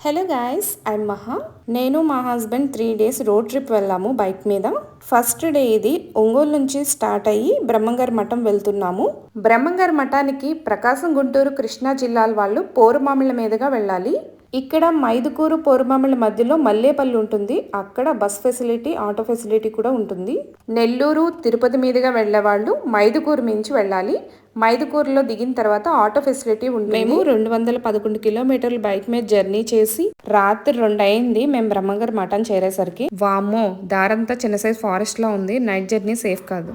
Hello guys I'm Maha నేను మా husband three days road trip వెళ్ళాము బైక్ మీద. ఫస్ట్ డే ఇది ఒంగోలు నుంచి స్టార్ట్ అయ్యి బ్రహ్మంగారి మఠం వెళ్తున్నాము. బ్రహ్మంగారి మఠానికి ప్రకాశం గుంటూరు కృష్ణా జిల్లాల వాళ్ళు పోరుమామిళ్ళ మీదుగా వెళ్ళాలి. ఇక్కడ మైదుకూరు పోరుమామిళ్ళ మధ్యలో మల్లేపల్లి ఉంటుంది. అక్కడ బస్ ఫెసిలిటీ ఆటో ఫెసిలిటీ కూడా ఉంటుంది. నెల్లూరు తిరుపతి మీదుగా వెళ్ళే వాళ్ళు మైదుకూరు మించి వెళ్ళాలి. మైదుకూరులో దిగిన తర్వాత ఆటో ఫెసిలిటీ ఉంటుంది. మేము రెండు వందల పదకొండు కిలోమీటర్లు బైక్ మీద జర్నీ చేసి రాత్రి రెండు అయింది మేము బ్రహ్మంగారి మఠం చేరేసరికి. వామ్మో దారంతా చిన్న సైజ్ ఫారెస్ట్లో ఉంది. నైట్ జర్నీ సేఫ్ కాదు.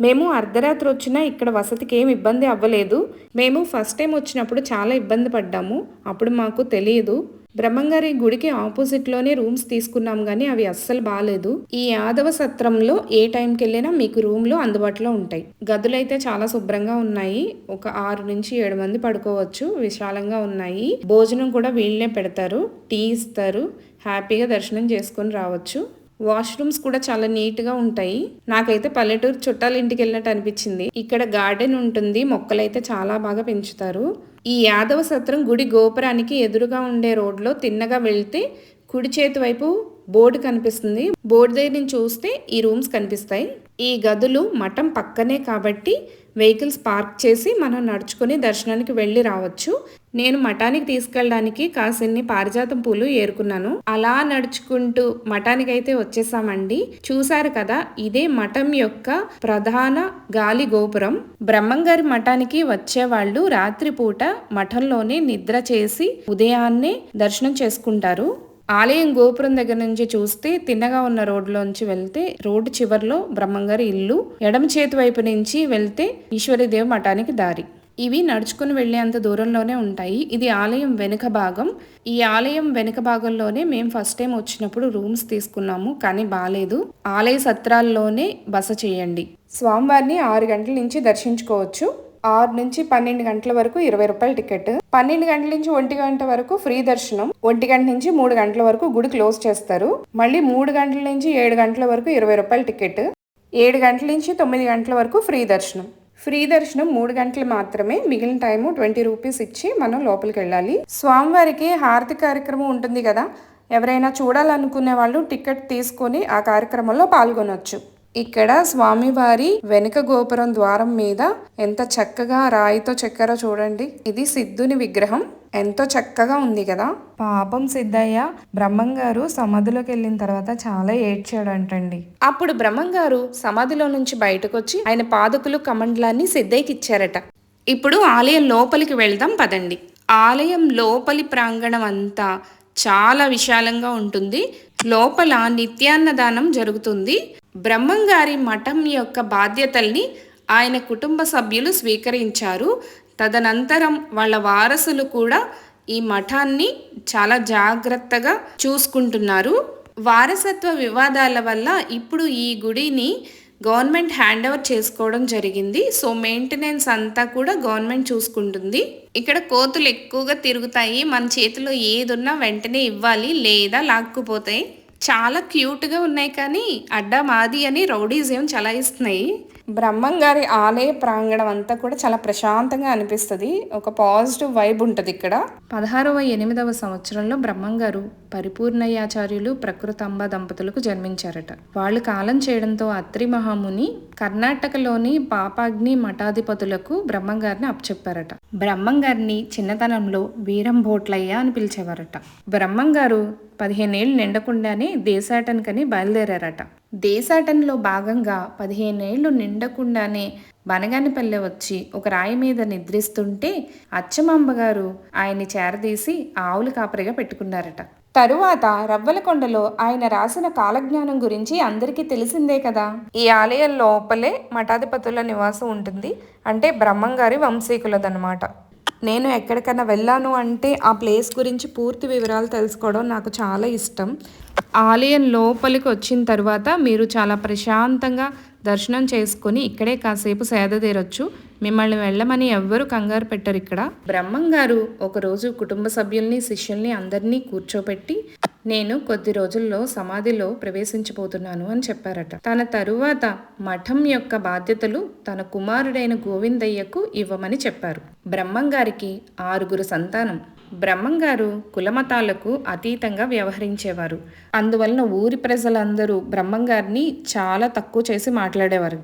మేము అర్ధరాత్రి వచ్చినా ఇక్కడ వసతికి ఏం ఇబ్బంది అవ్వలేదు. మేము ఫస్ట్ టైం వచ్చినప్పుడు చాలా ఇబ్బంది పడ్డాము. అప్పుడు మాకు తెలియదు. బ్రహ్మంగారి గుడికి ఆపోజిట్లోనే రూమ్స్ తీసుకున్నాం కానీ అవి అస్సలు బాగాలేదు ఈ యాదవ సత్రంలో ఏ టైంకి వెళ్ళినా మీకు రూమ్లు అందుబాటులో ఉంటాయి. గదులు అయితే చాలా శుభ్రంగా ఉన్నాయి. ఒక ఆరు నుంచి ఏడు మంది పడుకోవచ్చు. విశాలంగా ఉన్నాయి. భోజనం కూడా వీళ్ళనే పెడతారు. టీ ఇస్తారు. హ్యాపీగా దర్శనం చేసుకొని రావచ్చు. వాష్రూమ్స్ కూడా చాలా నీట్గా ఉంటాయి. నాకైతే పల్లెటూరు చుట్టాల ఇంటికి వెళ్ళినట్టు అనిపించింది. ఇక్కడ గార్డెన్ ఉంటుంది. మొక్కలైతే చాలా బాగా పెంచుతారు. ఈ యాదవ సత్రం గుడి గోపురానికి ఎదురుగా ఉండే రోడ్లో తిన్నగా వెళ్తే కుడి చేతి వైపు బోర్డు కనిపిస్తుంది. బోర్డు దగ్గర నుంచి చూస్తే ఈ రూమ్స్ కనిపిస్తాయి. ఈ గదులు మఠం పక్కనే కాబట్టి వెహికల్స్ పార్క్ చేసి మనం నడుచుకుని దర్శనానికి వెళ్ళి రావచ్చు. నేను మఠానికి తీసుకెళ్ళడానికి కాసిన్ని పారిజాతం పూలు ఏరుకున్నాను. అలా నడుచుకుంటూ మఠానికి అయితే వచ్చేసామండి. చూశారు కదా ఇదే మఠం యొక్క ప్రధాన గాలి గోపురం. బ్రహ్మంగారి మఠానికి వచ్చేవాళ్ళు రాత్రిపూట మఠంలోనే నిద్ర చేసి ఉదయాన్నే దర్శనం చేసుకుంటారు. ఆలయం గోపురం దగ్గర నుంచి చూస్తే తిన్నగా ఉన్న రోడ్లోంచి వెళ్తే రోడ్డు చివర్లో బ్రహ్మంగారి ఇల్లు ఎడమ చేతి వైపు నుంచి వెళ్తే ఈశ్వరీదేవి మఠానికి దారి. ఇవి నడుచుకుని వెళ్ళేంత దూరంలోనే ఉంటాయి. ఇది ఆలయం వెనుక భాగం. ఈ ఆలయం వెనుక భాగంలోనే మేము ఫస్ట్ టైం వచ్చినప్పుడు రూమ్స్ తీసుకున్నాము కానీ బాగాలేదు ఆలయ సత్రాల్లోనే బస చేయండి. స్వామివారిని ఆరు గంటల నుంచి దర్శించుకోవచ్చు. ఆరు నుంచి పన్నెండు గంటల వరకు ఇరవై రూపాయల టికెట్. పన్నెండు గంటల నుంచి ఒంటి గంట వరకు ఫ్రీ దర్శనం. ఒంటి గంట నుంచి మూడు గంటల వరకు గుడి క్లోజ్ చేస్తారు. మళ్ళీ మూడు గంటల నుంచి ఏడు గంటల వరకు ఇరవై రూపాయల టికెట్. ఏడు గంటల నుంచి తొమ్మిది గంటల వరకు ఫ్రీ దర్శనం. ఫ్రీ దర్శనం మూడు గంటలు మాత్రమే మిగిలిన టైము ట్వంటీ రూపీస్ ఇచ్చి మనం లోపలికి వెళ్ళాలి. స్వామివారికి హారతి కార్యక్రమం ఉంటుంది కదా ఎవరైనా చూడాలనుకునే వాళ్ళు టికెట్ తీసుకొని ఆ కార్యక్రమంలో పాల్గొనవచ్చు ఇక్కడ స్వామివారి వెనుక గోపురం ద్వారం మీద ఎంత చక్కగా రాయితో చెక్కారో చూడండి. ఇది సిద్ధుని విగ్రహం. ఎంతో చక్కగా ఉంది కదా? పాపం సిద్ధయ్య బ్రహ్మంగారు సమాధిలోకి వెళ్ళిన తర్వాత చాలా ఏడ్చాడంటండి. అప్పుడు బ్రహ్మంగారు సమాధిలో నుంచి బయటకు వచ్చి ఆయన పాదకులు కమండలాన్ని సిద్ధయ్యకి ఇచ్చారట ఇప్పుడు ఆలయం లోపలికి వెళ్దాం పదండి. ఆలయం లోపలి ప్రాంగణం అంతా చాలా విశాలంగా ఉంటుంది. లోపల నిత్యాన్నదానం జరుగుతుంది. బ్రహ్మంగారి మఠం యొక్క బాధ్యతల్ని ఆయన కుటుంబ సభ్యులు స్వీకరించారు. తదనంతరం వాళ్ళ వారసులు కూడా ఈ మఠాన్ని చాలా జాగ్రత్తగా చూసుకుంటున్నారు. వారసత్వ వివాదాల వల్ల ఇప్పుడు ఈ గుడిని గవర్నమెంట్ హ్యాండ్ ఓవర్ చేసుకోవడం జరిగింది. సో మెయింటెనెన్స్ అంతా కూడా గవర్నమెంట్ చూసుకుంటుంది. ఇక్కడ కోతులు ఎక్కువగా తిరుగుతాయి. మన చేతిలో ఏదున్నా వెంటనే ఇవ్వాలి లేదా లాక్కుపోతాయి చాలా క్యూట్గా ఉన్నాయి కానీ అడ్డా మాది అని రౌడీజం చలాయిస్తున్నాయి. బ్రహ్మంగారి ఆలయ ప్రాంగణం అంతా కూడా చాలా ప్రశాంతంగా అనిపిస్తుంది. ఒక పాజిటివ్ వైబ్ ఉంటుంది ఇక్కడ. పదహారవ ఎనిమిదవ సంవత్సరంలో బ్రహ్మంగారు పరిపూర్ణయాచార్యులు ప్రకృతంబ దంపతులకు జన్మించారట. వాళ్ళు కాలం చేయడంతో అత్రి మహాముని కర్ణాటకలోని పాపాగ్ని మఠాధిపతులకు బ్రహ్మంగారిని అప్పచెప్పారట. బ్రహ్మంగారిని చిన్నతనంలో వీరం భోట్లయ్య అని పిలిచేవారట. బ్రహ్మంగారు పదిహేనేళ్ళు నిండకుండానే దేశాటనకని బయలుదేరారట. దేశాటనలో భాగంగా పదిహేనేళ్ళు నిండకుండానే బనగానిపల్లె వచ్చి ఒక రాయి మీద నిద్రిస్తుంటే అచ్చమాంబ గారు ఆయన్ని చేరదీసి ఆవులు కాపరిగా పెట్టుకున్నారట. తరువాత రవ్వలకొండలో ఆయన రాసిన కాలజ్ఞానం గురించి అందరికీ తెలిసిందే కదా. ఈ ఆలయం లోపలే మఠాధిపతుల నివాసం ఉంటుంది. అంటే బ్రహ్మంగారి వంశీకులదనమాట నేను ఎక్కడికైనా వెళ్ళాను అంటే ఆ ప్లేస్ గురించి పూర్తి వివరాలు తెలుసుకోవడం నాకు చాలా ఇష్టం. ఆలయం లోపలికి వచ్చిన తర్వాత మీరు చాలా ప్రశాంతంగా దర్శనం చేసుకొని ఇక్కడే కాసేపు సేద తీరొచ్చు. మిమ్మల్ని వెళ్ళమని ఎవ్వరూ కంగారు పెట్టరు ఇక్కడ. బ్రహ్మం గారు ఒకరోజు కుటుంబ సభ్యుల్ని శిష్యుల్ని అందరినీ కూర్చోపెట్టి నేను కొద్ది రోజుల్లో సమాధిలో ప్రవేశించబోతున్నాను అని చెప్పారట. తన తరువాత మఠం యొక్క బాధ్యతలు తన కుమారుడైన గోవిందయ్యకు ఇవ్వమని చెప్పారు. బ్రహ్మంగారికి ఆరుగురు సంతానం. బ్రహ్మంగారు కులమతాలకు అతీతంగా వ్యవహరించేవారు. అందువలన ఊరి ప్రజలందరూ బ్రహ్మంగారిని చాలా తక్కువ చేసి మాట్లాడేవారు.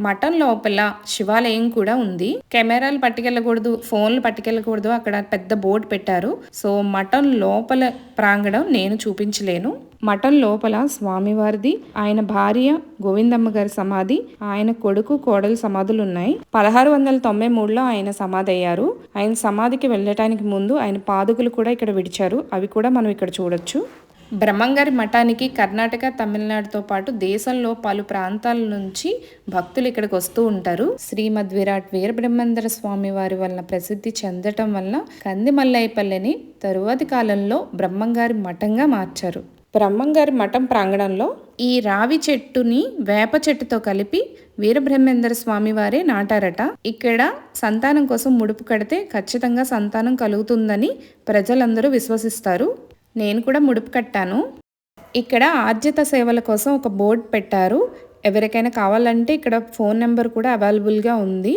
మఠం లోపల శివాలయం కూడా ఉంది. కెమెరాలు పట్టుకెళ్ళకూడదు ఫోన్లు పట్టుకెళ్ళకూడదు. అక్కడ పెద్ద బోర్డు పెట్టారు. సో మఠం లోపల ప్రాంగణం నేను చూపించలేను. మఠం లోపల స్వామివారిది ఆయన భార్య గోవిందమ్మ గారి సమాధి ఆయన కొడుకు కోడలు సమాధులు ఉన్నాయి పదహారు వందల తొంభై మూడులో ఆయన సమాధి అయ్యారు ఆయన సమాధికి వెళ్ళటానికి ముందు ఆయన పాదుకులు కూడా ఇక్కడ విడిచారు. అవి కూడా మనం ఇక్కడ చూడొచ్చు. బ్రహ్మంగారి మఠానికి కర్ణాటక తమిళనాడుతో పాటు దేశంలో పలు ప్రాంతాల నుంచి భక్తులు ఇక్కడికి వస్తూ ఉంటారు. శ్రీమద్ విరాట్ వీరబ్రహ్మేంద్ర స్వామి వారి వలన ప్రసిద్ధి చెందటం వల్ల కంది తరువాతి కాలంలో బ్రహ్మంగారి మఠంగా మార్చారు. బ్రహ్మంగారి మఠం ప్రాంగణంలో ఈ రావి చెట్టుని వేప చెట్టుతో కలిపి వీరబ్రహ్మేంద్ర స్వామి వారే నాటారట. ఇక్కడ సంతానం కోసం ముడుపు కడితే ఖచ్చితంగా సంతానం కలుగుతుందని ప్రజలందరూ విశ్వసిస్తారు. నేను కూడా ముడుపు కట్టాను. ఇక్కడ ఆర్జిత సేవల కోసం ఒక బోర్డు పెట్టారు. ఎవరికైనా కావాలంటే ఇక్కడ ఫోన్ నెంబర్ కూడా అవైలబుల్గా ఉంది.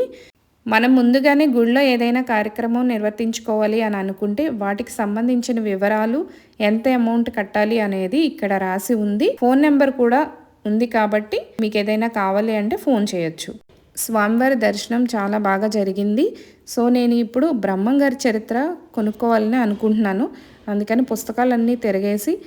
మనం ముందుగానే గుళ్ళో ఏదైనా కార్యక్రమం నిర్వర్తించుకోవాలి అని అనుకుంటే వాటికి సంబంధించిన వివరాలు ఎంత అమౌంట్ కట్టాలి అనేది ఇక్కడ రాసి ఉంది. ఫోన్ నెంబర్ కూడా ఉంది కాబట్టి మీకు ఏదైనా కావాలి అంటే ఫోన్ చేయొచ్చు. స్వామివారి దర్శనం చాలా బాగా జరిగింది. సో నేను ఇప్పుడు బ్రహ్మంగారి చరిత్ర కొనుక్కోవాలని అనుకుంటున్నాను. అందుకని పుస్తకాలన్నీ తిరగేసి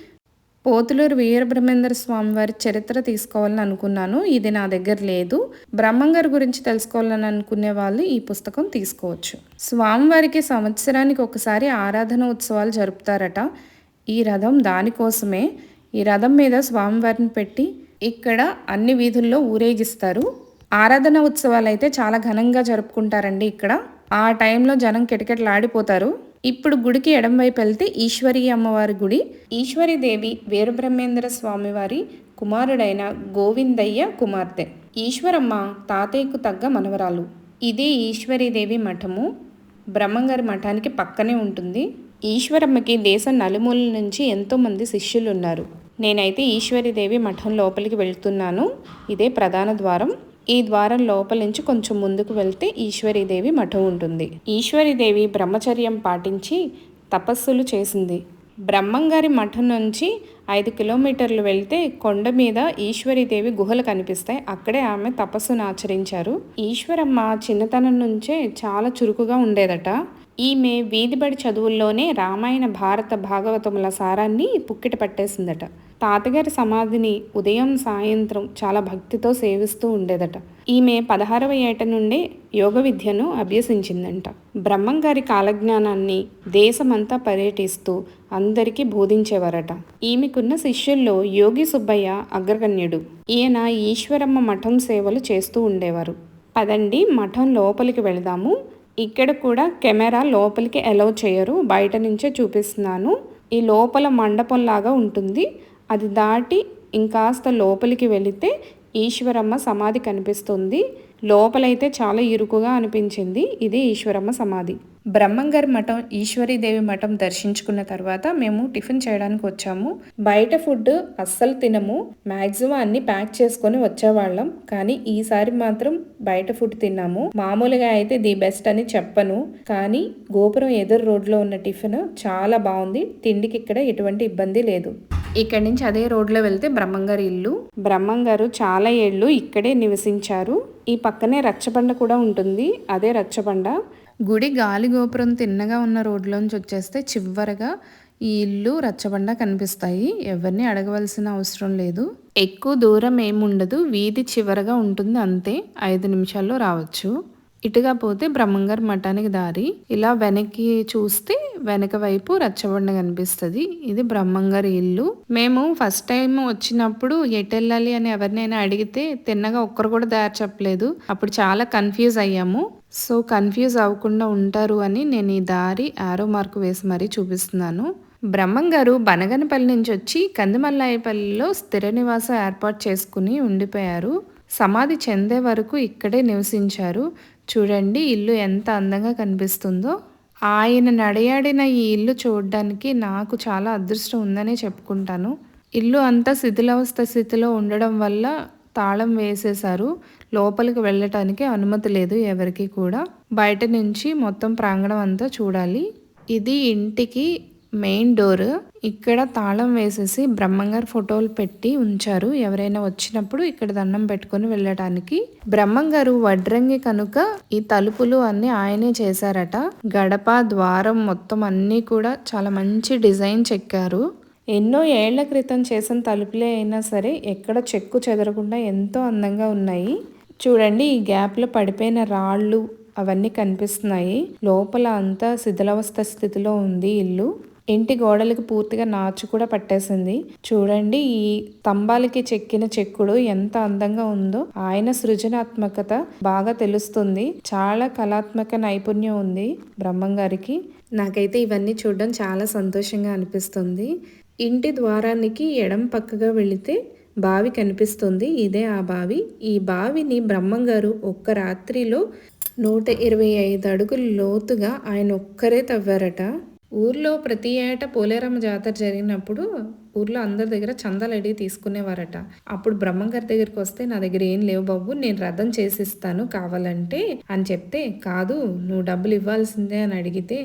పోతులూరు వీరబ్రహ్మేంద్ర స్వామి వారి చరిత్ర తీసుకోవాలని అనుకున్నాను. ఇది నా దగ్గర లేదు. బ్రహ్మంగారి గురించి తెలుసుకోవాలని అనుకునే వాళ్ళు ఈ పుస్తకం తీసుకోవచ్చు. స్వామివారికి సంవత్సరానికి ఒకసారి ఆరాధన ఉత్సవాలు జరుపుతారట. ఈ రథం దానికోసమే. ఈ రథం మీద స్వామివారిని పెట్టి ఇక్కడ అన్ని వీధుల్లో ఊరేగిస్తారు. ఆరాధన ఉత్సవాలు అయితే చాలా ఘనంగా జరుపుకుంటారండి ఇక్కడ. ఆ టైంలో జనం కిటకిటలాడిపోతారు. ఇప్పుడు గుడికి ఎడం వైపు వెళ్తే ఈశ్వరి అమ్మవారి గుడి. ఈశ్వరి దేవి వీరబ్రహ్మేంద్ర స్వామి వారి కుమారుడైన గోవిందయ్య కుమార్తె. ఈశ్వరమ్మ తాతయ్యకు తగ్గ మనవరాలు. ఇదే ఈశ్వరీదేవి మఠము. బ్రహ్మంగారి మఠానికి పక్కనే ఉంటుంది. ఈశ్వరమ్మకి దేశం నలుమూలల నుంచి ఎంతోమంది శిష్యులు ఉన్నారు. నేనైతే ఈశ్వరీదేవి మఠం లోపలికి వెళ్తున్నాను. ఇదే ప్రధాన ద్వారం. ఈ ద్వారం లోపల నుంచి కొంచెం ముందుకు వెళ్తే ఈశ్వరీదేవి మఠం ఉంటుంది. ఈశ్వరీదేవి బ్రహ్మచర్యం పాటించి తపస్సులు చేసింది. బ్రహ్మంగారి మఠం నుంచి ఐదు కిలోమీటర్లు వెళ్తే కొండ మీద ఈశ్వరీదేవి గుహలు కనిపిస్తాయి. అక్కడే ఆమె తపస్సును ఆచరించారు. ఈశ్వరమ్మ చిన్నతనం నుంచే చాలా చురుకుగా ఉండేదట. ఈమె వీధిబడి చదువుల్లోనే రామాయణ భారత భాగవతముల సారాన్ని పుక్కిట పట్టేసిందట. తాతగారి సమాధిని ఉదయం సాయంత్రం చాలా భక్తితో సేవిస్తూ ఉండేదట. ఈమె పదహారవ ఏట నుండే యోగ విద్యను అభ్యసించిందంట. బ్రహ్మంగారి కాలజ్ఞానాన్ని దేశమంతా పర్యటిస్తూ అందరికీ బోధించేవారట. ఈమెకున్న శిష్యుల్లో యోగి సుబ్బయ్య అగ్రగణ్యుడు. ఈయన ఈశ్వరమ్మ మఠం సేవలు చేస్తూ ఉండేవారు. పదండి మఠం లోపలికి వెళదాము. ఇక్కడ కూడా కెమెరా లోపలికి అలౌ చేయరు. బయట నుంచే చూపిస్తున్నాను. ఈ లోపల మండపంలాగా ఉంటుంది. అది దాటి ఇంకాస్త లోపలికి వెళితే ఈశ్వరమ్మ సమాధి కనిపిస్తుంది. లోపలైతే చాలా ఇరుకుగా అనిపించింది. ఇది ఈశ్వరమ్మ సమాధి. బ్రహ్మంగారి మఠం ఈశ్వరీదేవి మఠం దర్శించుకున్న తర్వాత మేము టిఫిన్ చేయడానికి వచ్చాము. బయట ఫుడ్ అస్సలు తినము. మాక్సిమం అన్ని ప్యాక్ చేసుకొని వచ్చేవాళ్ళం. కానీ ఈసారి మాత్రం బయట ఫుడ్ తిన్నాము. మామూలుగా అయితే ది బెస్ట్ అని చెప్పను. కానీ గోపురం ఎదురు రోడ్లో ఉన్న టిఫిన్ చాలా బాగుంది. తిండికి ఇక్కడ ఎటువంటి ఇబ్బంది లేదు. ఇక్కడి నుంచి అదే రోడ్లో వెళ్తే బ్రహ్మంగారి ఇల్లు. బ్రహ్మంగారు చాలా ఏళ్ళు ఇక్కడే నివసించారు. ఈ పక్కనే రచ్చబండ కూడా ఉంటుంది. అదే రచ్చబండ. గుడి గాలి గోపురం తిన్నగా ఉన్న రోడ్లోంచి వచ్చేస్తే చివరగా ఈ ఇల్లు రచ్చబండ కనిపిస్తాయి. ఎవరిని అడగవలసిన అవసరం లేదు. ఎక్కువ దూరం ఏముండదు. వీధి చివరగా ఉంటుంది అంతే. ఐదు నిమిషాల్లో రావచ్చు. ఇటుగా పోతే బ్రహ్మంగారి మఠానికి దారి. ఇలా వెనక్కి చూస్తే వెనక వైపు రచ్చబండ కనిపిస్తుంది. ఇది బ్రహ్మంగారి ఇల్లు. మేము ఫస్ట్ టైం వచ్చినప్పుడు ఎటెళ్ళాలి అని ఎవరినైనా అడిగితే తిన్నగా ఒక్కరు కూడా దారి చెప్పలేదు. అప్పుడు చాలా కన్ఫ్యూజ్ అయ్యాము. సో కన్ఫ్యూజ్ అవ్వకుండా ఉంటారు అని నేను ఈ దారి ఆరో మార్కు వేసి మరీ చూపిస్తున్నాను. బ్రహ్మం గారు బనగనపల్లి నుంచి వచ్చి కందిమల్లాయపల్లిలో స్థిర నివాసం ఏర్పాటు చేసుకుని ఉండిపోయారు. సమాధి చెందే వరకు ఇక్కడే నివసించారు. చూడండి ఇల్లు ఎంత అందంగా కనిపిస్తుందో. ఆయన నడయాడిన ఈ ఇల్లు చూడడానికి నాకు చాలా అదృష్టం ఉందనే చెప్పుకుంటాను. ఇల్లు అంతా శిథిలావస్థ స్థితిలో ఉండడం వల్ల తాళం వేసేశారు. లోపలికి వెళ్ళటానికి అనుమతి లేదు ఎవరికి కూడా. బయట నుంచి మొత్తం ప్రాంగణం అంతా చూడాలి. ఇది ఇంటికి మెయిన్ డోర్. ఇక్కడ తాళం వేసేసి బ్రహ్మంగారు ఫోటోలు పెట్టి ఉంచారు. ఎవరైనా వచ్చినప్పుడు ఇక్కడ దండం పెట్టుకొని వెళ్ళడానికి బ్రహ్మంగారు వడ్రంగి కనుక ఈ తలుపులు అన్ని ఆయనే చేశారట. గడప ద్వారం మొత్తం అన్నీ కూడా చాలా మంచి డిజైన్ చెక్కారు. ఎన్నో ఏళ్ళ క్రితం చేసిన తలుపులే అయినా సరే ఎక్కడ చెక్కు చెదరకుండా ఎంతో అందంగా ఉన్నాయి. చూడండి ఈ గ్యాప్లో పడిపోయిన రాళ్ళు అవన్నీ కనిపిస్తున్నాయి. లోపల అంతా శిథిలావస్థ స్థితిలో ఉంది ఇల్లు. ఇంటి గోడలకు పూర్తిగా నాచు కూడా పట్టేసింది. చూడండి ఈ స్తంభాలకి చెక్కిన చెక్కుడు ఎంత అందంగా ఉందో. ఆయన సృజనాత్మకత బాగా తెలుస్తుంది. చాలా కళాత్మక నైపుణ్యం ఉంది బ్రహ్మం గారికి. నాకైతే ఇవన్నీ చూడడం చాలా సంతోషంగా అనిపిస్తుంది. ఇంటి ద్వారానికి ఎడం పక్కగా వెళితే బావి కనిపిస్తుంది. ఇదే ఆ బావి. ఈ బావిని బ్రహ్మంగారు ఒక్క రాత్రిలో నూట ఇరవై ఐదు అడుగులు లోతుగా ఆయన ఒక్కరే తవ్వారట. ఊర్లో ప్రతి ఏటా పోలేరమ్మ జాతర జరిగినప్పుడు ఊర్లో అందరి దగ్గర చందాలు అడిగి తీసుకునేవారట. అప్పుడు బ్రహ్మంగారి దగ్గరికి వస్తే నా దగ్గర ఏం లేవు బాబు నేను రథం చేసిస్తాను కావాలంటే అని చెప్తే కాదు నువ్వు డబ్బులు ఇవ్వాల్సిందే అని అడిగితే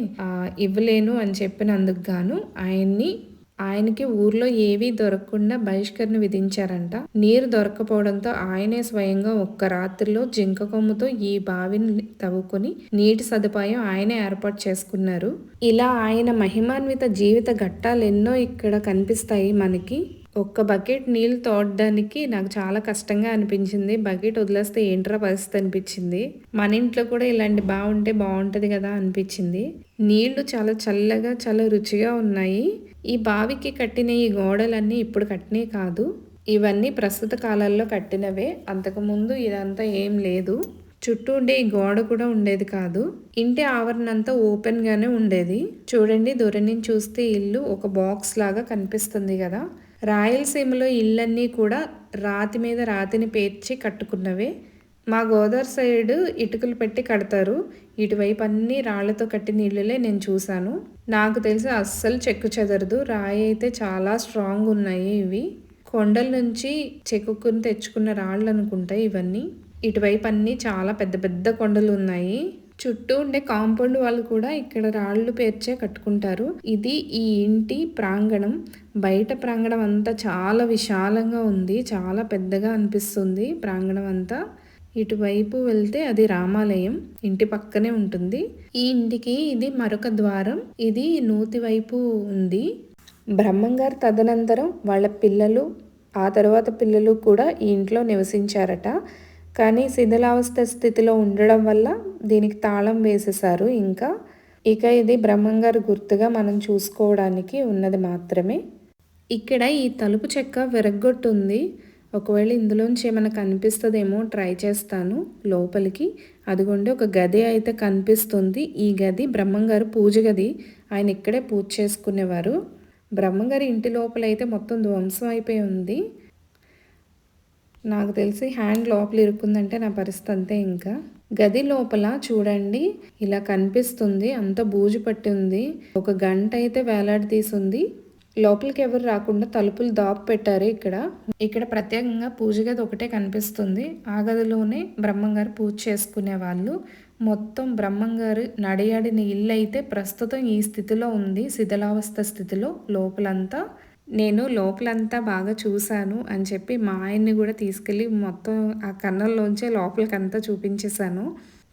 ఇవ్వలేను అని చెప్పినందుకు గాను ఆయన్ని ఆయనకి ఊర్లో ఏవీ దొరకకుండా బహిష్కరణ విధించారంట. నీరు దొరకపోవడంతో ఆయనే స్వయంగా ఒక్క రాత్రిలో జింక కొమ్ముతో ఈ బావిని తవ్వుకొని నీటి సదుపాయం ఆయనే ఏర్పాటు చేసుకున్నారు. ఇలా ఆయన మహిమాన్విత జీవిత ఘట్టాలు ఎన్నో ఇక్కడ కనిపిస్తాయి మనకి. ఒక్క బకెట్ నీళ్ళు తోడడానికి నాకు చాలా కష్టంగా అనిపించింది. బకెట్ వదిలేస్తే ఏంట్రా పరిస్థితి అనిపించింది. మన ఇంట్లో కూడా ఇలాంటి బాగుంటే బాగుంటుంది కదా అనిపించింది. నీళ్ళు చాలా చల్లగా చాలా రుచిగా ఉన్నాయి. ఈ బావికి కట్టిన ఈ గోడలన్నీ ఇప్పుడు కట్టినవి కాదు. ఇవన్నీ ప్రస్తుత కాలాల్లో కట్టినవే. అంతకుముందు ఇదంతా ఏం లేదు. చుట్టూ ఉండే ఈ గోడ కూడా ఉండేది కాదు. ఇంటి ఆవరణ అంతా ఓపెన్గానే ఉండేది. చూడండి దూరం నుంచి చూస్తే ఇల్లు ఒక బాక్స్ లాగా కనిపిస్తుంది కదా. రాయలసీమలో ఇళ్ళన్నీ కూడా రాతి మీద రాతిని పేర్చి కట్టుకున్నవే. మా గోదావరి సైడ్ ఇటుకలు పెట్టి కడతారు. ఇటువైపు అన్ని రాళ్ళతో కట్టిన ఇళ్ళులే నేను చూశాను. నాకు తెలిసి అస్సలు చెక్కు చెదరదు. రాయి అయితే చాలా స్ట్రాంగ్ ఉన్నాయి ఇవి. కొండల నుంచి చెక్కుకుని తెచ్చుకున్న రాళ్ళు అనుకుంటాయి ఇవన్నీ. ఇటువైపు అన్ని చాలా పెద్ద పెద్ద కొండలు ఉన్నాయి. చుట్టూ ఉండే కాంపౌండ్ వాళ్ళు కూడా ఇక్కడ రాళ్ళు పేర్చే కట్టుకుంటారు. ఇది ఈ ఇంటి ప్రాంగణం. బయట ప్రాంగణం అంతా చాలా విశాలంగా ఉంది. చాలా పెద్దగా అనిపిస్తుంది ప్రాంగణం అంతా. ఇటువైపు వెళ్తే అది రామాలయం ఇంటి పక్కనే ఉంటుంది. ఈ ఇంటికి ఇది మరొక ద్వారం. ఇది నూతి వైపు ఉంది. బ్రహ్మంగారు తదనంతరం వాళ్ళ పిల్లలు ఆ తర్వాత పిల్లలు కూడా ఈ ఇంట్లో నివసించారట. కానీ శిథిలావస్థ స్థితిలో ఉండడం వల్ల దీనికి తాళం వేసేసారు ఇంకా. ఇక ఇది బ్రహ్మంగారు గుర్తుగా మనం చూసుకోవడానికి ఉన్నది మాత్రమే. ఇక్కడ ఈ తలుపు చెక్క విరగ్గొట్టుంది. ఒకవేళ ఇందులోంచి ఏమైనా కనిపిస్తుందేమో ట్రై చేస్తాను లోపలికి. అదిగోండి ఒక గది అయితే కనిపిస్తుంది. ఈ గది బ్రహ్మంగారు పూజ గది. ఆయన ఇక్కడే పూజ చేసుకునేవారు. బ్రహ్మంగారి ఇంటి లోపల అయితే మొత్తం ధ్వంసం అయిపోయి ఉంది. నాకు తెలిసి హ్యాండ్ లోపల ఇరుక్కుందంటే నా పరిస్థితి అంతే ఇంకా. గది లోపల చూడండి ఇలా కనిపిస్తుంది. అంత బూజు పట్టి ఉంది. ఒక గంట అయితే వేలాడి ఉంది లోపలికి ఎవరు రాకుండా తలుపులు దాపు పెట్టారు ఇక్కడ. ఇక్కడ ప్రత్యేకంగా పూజ గది ఒకటే కనిపిస్తుంది. ఆ గదిలోనే బ్రహ్మంగారు పూజ చేసుకునే వాళ్ళు మొత్తం బ్రహ్మంగారు నడియాడిన ఇల్లు అయితే ప్రస్తుతం ఈ స్థితిలో ఉంది. శిథిలావస్థ స్థితిలో లోపలంతా. నేను లోపలంతా బాగా చూశాను అని చెప్పి మా ఆయన్ని కూడా తీసుకెళ్ళి మొత్తం ఆ కన్నంలోంచే లోపలికంతా చూపించేశాను.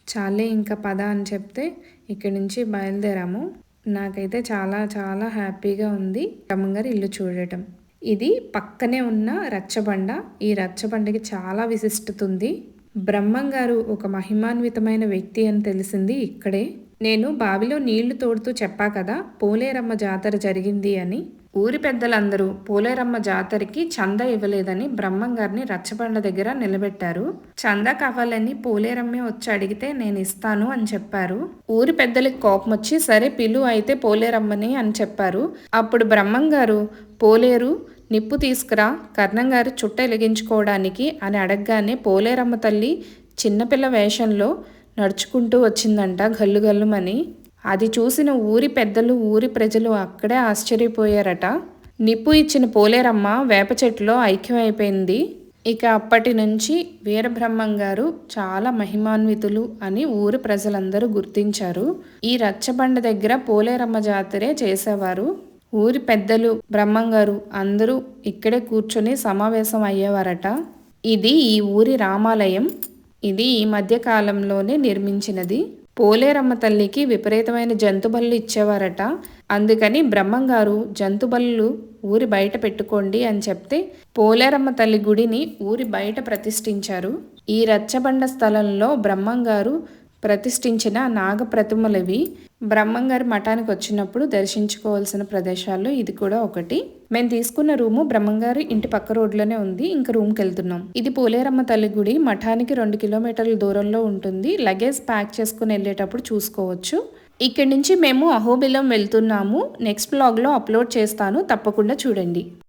చాలే ఇంకా పద అని చెప్తే ఇక్కడి నుంచి బయలుదేరాము. నాకైతే చాలా చాలా హ్యాపీగా ఉంది రమ్మంగారు ఇల్లు చూడటం. ఇది పక్కనే ఉన్న రచ్చబండ. ఈ రచ్చబండకి చాలా విశిష్టత ఉంది బ్రహ్మం గారు ఒక మహిమాన్వితమైన వ్యక్తి అని తెలిసింది ఇక్కడే. నేను బావిలో నీళ్ళు తోడుతూ చెప్పా కదా పోలేరమ్మ జాతర జరిగింది అని. ఊరి పెద్దలందరూ పోలేరమ్మ జాతరకి చంద ఇవ్వలేదని బ్రహ్మంగారిని రచ్చబండ దగ్గర నిలబెట్టారు. చంద కావాలని పోలేరమ్మే వచ్చి అడిగితే నేను ఇస్తాను అని చెప్పారు. ఊరి పెద్దలకి కోపం వచ్చి సరే పిలు అయితే పోలేరమ్మని అని చెప్పారు. అప్పుడు బ్రహ్మంగారు పోలేరు నిప్పు తీసుకురా కర్ణంగారు చుట్ట వెలిగించుకోవడానికి అని అడగగానే పోలేరమ్మ తల్లి చిన్నపిల్ల వేషంలో నడుచుకుంటూ వచ్చిందంట గల్లు గల్లుమని. అది చూసిన ఊరి పెద్దలు ఊరి ప్రజలు అక్కడే ఆశ్చర్యపోయారట. నిప్పు ఇచ్చిన పోలేరమ్మ వేప చెట్టులో ఐక్యమైపోయింది. ఇక అప్పటి నుంచి వీరబ్రహ్మం గారు చాలా మహిమాన్వితులు అని ఊరి ప్రజలందరూ గుర్తించారు. ఈ రచ్చబండ దగ్గర పోలేరమ్మ జాతరే చేసేవారు. ఊరి పెద్దలు బ్రహ్మం గారు అందరూ ఇక్కడే కూర్చొని సమావేశం అయ్యేవారట. ఇది ఈ ఊరి రామాలయం. ఇది ఈ మధ్యకాలంలోనే నిర్మించినది. పోలేరమ్మ తల్లికి విపరీతమైన జంతుబళ్ళు ఇచ్చేవారట. అందుకని బ్రహ్మంగారు జంతుబల్లు ఊరి బయట పెట్టుకోండి అని చెప్తే పోలేరమ్మ తల్లి గుడిని ఊరి బయట ప్రతిష్ఠించారు. ఈ రచ్చబండ స్థలంలో బ్రహ్మంగారు ప్రతిష్ఠించిన నాగప్రతిమలవి బ్రహ్మంగారి మఠానికి వచ్చినప్పుడు దర్శించుకోవాల్సిన ప్రదేశాల్లో ఇది కూడా ఒకటి. మేము తీసుకున్న రూము బ్రహ్మంగారి ఇంటి పక్క రోడ్లోనే ఉంది. ఇంకా రూమ్కి వెళ్తున్నాం. ఇది పోలేరమ్మ తల్లి గుడి. మఠానికి రెండు కిలోమీటర్ల దూరంలో ఉంటుంది. లగేజ్ ప్యాక్ చేసుకుని వెళ్ళేటప్పుడు చూసుకోవచ్చు. ఇక్కడి నుంచి మేము అహోబిలం వెళ్తున్నాము. నెక్స్ట్ బ్లాగ్లో అప్లోడ్ చేస్తాను. తప్పకుండా చూడండి.